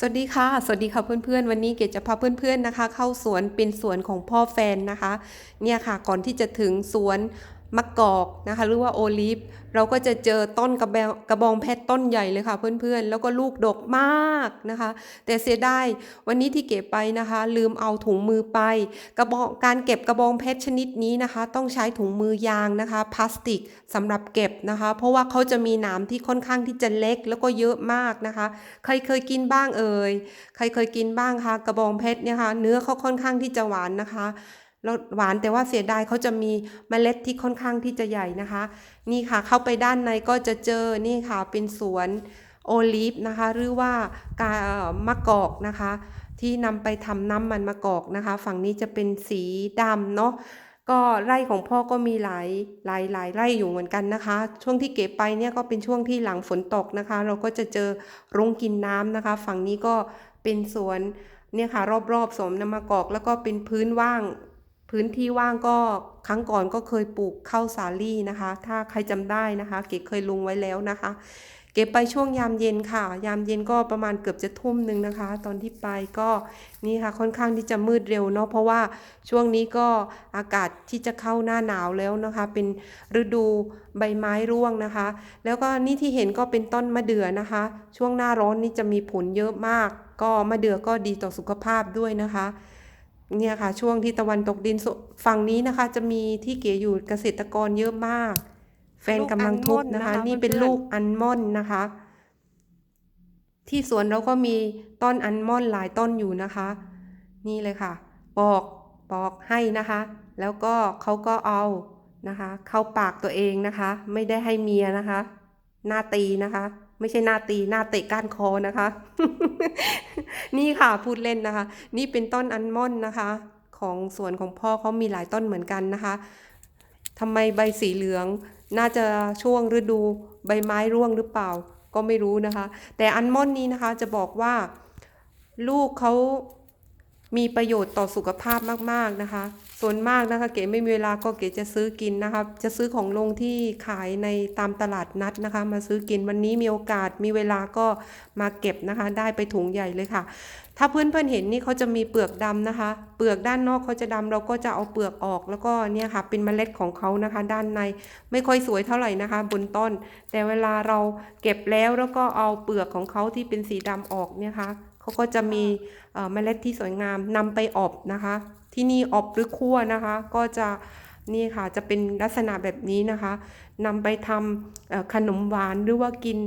สวัสดีค่ะ สวัสดีค่ะเพื่อนๆ วันนี้เกดจะพาเพื่อนๆนะคะ เข้าสวนเป็นสวนของพ่อแฟนนะคะ เนี่ยค่ะก่อนที่จะถึงสวน มะกอกนะคะหรือว่าโอลิฟ เราก็จะเจอต้นกระบกระบองเพชรต้นใหญ่เลยค่ะเพื่อนๆ แล้วก็ลูกดกมากนะคะ แต่เสียดายวันนี้ที่เก็บไปนะคะ ลืมเอาถุงมือไปกระบองการเก็บกระบองเพชรชนิดนี้นะคะ ต้องใช้ถุงมือยางนะคะพลาสติกสำหรับเก็บนะคะ เพราะว่าเขาจะมีหนามที่ค่อนข้างที่จะเล็กแล้วก็เยอะมากนะคะ ใครเคยกินบ้างเอ่ยใครเคยกินบ้างคะกระบองเพชรเนี่ยค่ะเนื้อเขาค่อนข้างที่จะหวานนะคะ แล้วหวานแต่ว่าเสียดายเขาจะมีเมล็ดที่ค่อนข้างที่จะใหญ่นะคะ นี่ค่ะเข้าไปด้านในก็จะเจอนี่ค่ะเป็นสวนโอลิฟนะคะ หรือว่ากามะกอกนะคะ ที่นำไปทำน้ำมันมะกอกนะคะ ฝั่งนี้จะเป็นสีดำเนาะก็ไร่ของพ่อก็มีหลายหลายหลายไร่อยู่เหมือนกันนะคะ ช่วงที่เก็บไปเนี่ยก็เป็นช่วงที่หลังฝนตกนะคะ เราก็จะเจอรุงกินน้ำนะคะ ฝั่งนี้ก็เป็นสวนเนี่ยค่ะรอบๆสวนน้ำมะกอก แล้วก็เป็นพื้นว่าง พื้นที่ว่างก็ครั้งก่อนก็เคยปลูกข้าวสาลี่นะคะ ถ้าใครจำได้นะคะ เก๋เคยลงไว้แล้วนะคะ เก็บไปช่วงยามเย็นค่ะ ยามเย็นก็ประมาณเกือบจะทุ่มหนึ่งนะคะ ตอนที่ไปก็นี่ค่ะค่อนข้างที่จะมืดเร็วเนาะเพราะว่าช่วงนี้ก็อากาศที่จะเข้าหน้าหนาวแล้วนะคะ เป็นฤดูใบไม้ร่วงนะคะ แล้วก็นี่ที่เห็นก็เป็นต้นมะเดื่อนะคะ ช่วงหน้าร้อนนี่จะมีผลเยอะมาก ก็มะเดื่อก็ดีต่อสุขภาพด้วยนะคะ เนี่ยค่ะช่วงที่ตะวันตกดินสุฝั่งนี้นะคะ จะมีที่เก๋อยู่เกษตรกรเยอะมาก แฟนกำลังทุบนะคะลูกอัลมอนด์นะคะนี่เป็นเพื่อนๆลูกอัลมอนด์นะคะ ที่สวนเราก็มีต้นอัลมอนด์หลายต้นอยู่นะคะ นี่เลยค่ะ ปอกปอกให้นะคะ แล้วก็เขาก็เอานะคะ เข้าปากตัวเองนะคะ ไม่ได้ให้เมียนะคะ หน้าตีนะคะ ไม่ใช่หน้าตีหน้าเตะก้านคอนะคะ นี่ค่ะพูดเล่นนะคะ นี่เป็นต้นอัลมอนด์นะคะ ของสวนของพ่อเขามีหลายต้นเหมือนกันนะคะทำไมใบสีเหลือง น่าจะช่วงฤดูใบไม้ร่วงหรือเปล่า ก็ไม่รู้นะคะ แต่อัลมอนด์นี้นะคะจะบอกว่า ลูกเขา มีประโยชน์ต่อสุขภาพมากๆนะคะ ส่วนมากนะคะเก๋ไม่มีเวลาก็เก๋จะซื้อกินนะคะ จะซื้อของลงที่ขายในตามตลาดนัดนะคะ มาซื้อกินวันนี้มีโอกาสมีเวลาก็มาเก็บนะคะ ได้ไปถุงใหญ่เลยค่ะ ถ้าเพื่อนๆเห็นนี่เขาจะมีเปลือกดำนะคะ เปลือกด้านนอกเขาจะดำเราก็จะเอาเปลือกออก แล้วก็เนี่ยค่ะ เป็นเมล็ดของเขานะคะ ด้านในไม่ค่อยสวยเท่าไหร่นะคะ บนต้น แต่เวลาเราเก็บแล้วแล้วก็เอาเปลือกของเขาที่เป็นสีดำออกเนี่ยค่ะ เขาก็จะมีเมล็ดที่สวยงามนำไปอบนะคะ ที่นี่อบหรือคั่วนะคะ ก็จะนี่ค่ะจะเป็นลักษณะแบบนี้นะคะนำไปทำขนมหวานหรือว่ากิน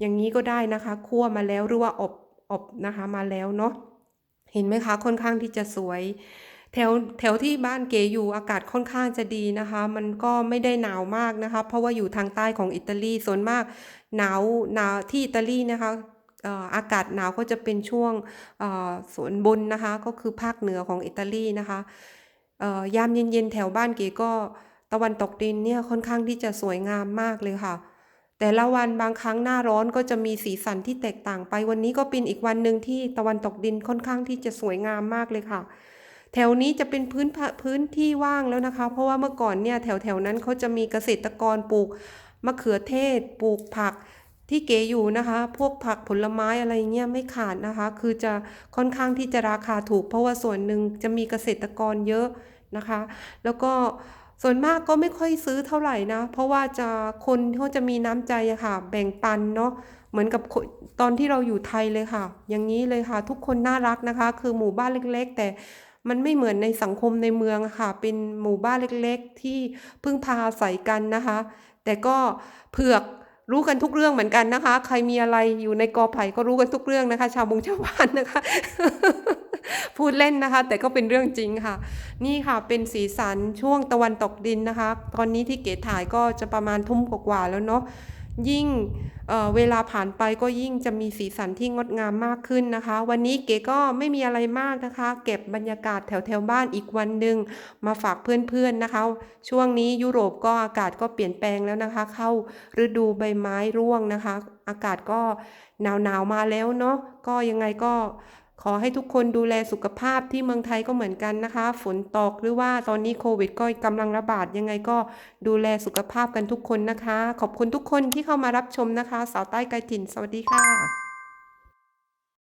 อย่างนี้ก็ได้นะคะคั่วมาแล้วหรือว่าอบอบนะคะมาแล้วเนาะเห็นไหมคะค่อนข้างที่จะสวย แถวแถวที่บ้านเก๋อยู่อากาศค่อนข้างจะดีนะคะ มันก็ไม่ได้หนาวมากนะคะ เพราะว่าอยู่ทางใต้ของอิตาลีส่วนมากหนาวหนาวที่อิตาลีนะคะ อากาศหนาวก็จะเป็นช่วงส่วนบนนะคะ ก็คือภาคเหนือของอิตาลีนะคะยามเย็นๆแถวบ้านเก๋ก็ตะวันตกดินเนี่ยค่อนข้างที่จะสวยงามมากเลยค่ะ แต่ละวันบางครั้งหน้าร้อนก็จะมีสีสันที่แตกต่างไปวันนี้ก็เป็นอีกวันหนึ่งที่ตะวันตกดินค่อนข้างที่จะสวยงามมากเลยค่ะ แถวนี้จะเป็นพื้นพื้นที่ว่างแล้วนะคะ เพราะว่าเมื่อก่อนเนี่ยแถวแถวนั้นเขาจะมีเกษตรกรปลูกมะเขือเทศปลูกผัก ที่เก๋อยู่นะคะ พวกผักผลไม้อะไรเงี้ยไม่ขาดนะคะ คือจะค่อนข้างที่จะราคาถูก เพราะว่าส่วนหนึ่งจะมีเกษตรกรเยอะนะคะ แล้วก็ส่วนมากก็ไม่ค่อยซื้อเท่าไหร่นะ เพราะว่าจะคนเขาจะมีน้ำใจอะค่ะ แบ่งปันเนาะเหมือนกับตอนที่เราอยู่ไทยเลยค่ะ อย่างนี้เลยค่ะ ทุกคนน่ารักนะคะ คือหมู่บ้านเล็ก ๆ แต่มันไม่เหมือนในสังคมในเมืองค่ะ เป็นหมู่บ้านเล็กๆ ที่พึ่งพาอาศัยกันนะคะ แต่ก็เผือก รู้กันทุกเรื่องเหมือนกันนะคะ ใครมีอะไรอยู่ในกอไผ่ก็รู้กันทุกเรื่องนะคะ ชาวบงชาวบ้านนะคะ พูดเล่นนะคะ แต่ก็เป็นเรื่องจริงค่ะ นี่ค่ะเป็นสีสันช่วงตะวันตกดินนะคะ ตอนนี้ที่เก๋ถ่ายก็จะประมาณทุ่มกว่าแล้วเนาะ ยิ่งเเวลาผ่านไปก็ยิ่งจะมีสีสันที่งดงามมากขึ้นนะคะ วันนี้เก๋ก็ไม่มีอะไรมากนะคะ เก็บบรรยากาศแถวๆบ้านอีกวันหนึ่งมาฝากเพื่อนๆนะคะ ช่วงนี้ยุโรปก็อากาศก็เปลี่ยนแปลงแล้วนะคะ เข้าฤดูใบไม้ร่วงนะคะ อากาศก็หนาวๆมาแล้วเนาะก็ยังไงก็ ขอให้ทุกคนดูแลสุขภาพที่เมืองไทยก็เหมือนกันนะคะ ฝนตกหรือว่าตอนนี้โควิดก็กำลังระบาดยังไงก็ดูแลสุขภาพกันทุกคนนะคะ ขอบคุณทุกคนที่เข้ามารับชมนะคะ สาวใต้ไกลถิ่น สวัสดีค่ะ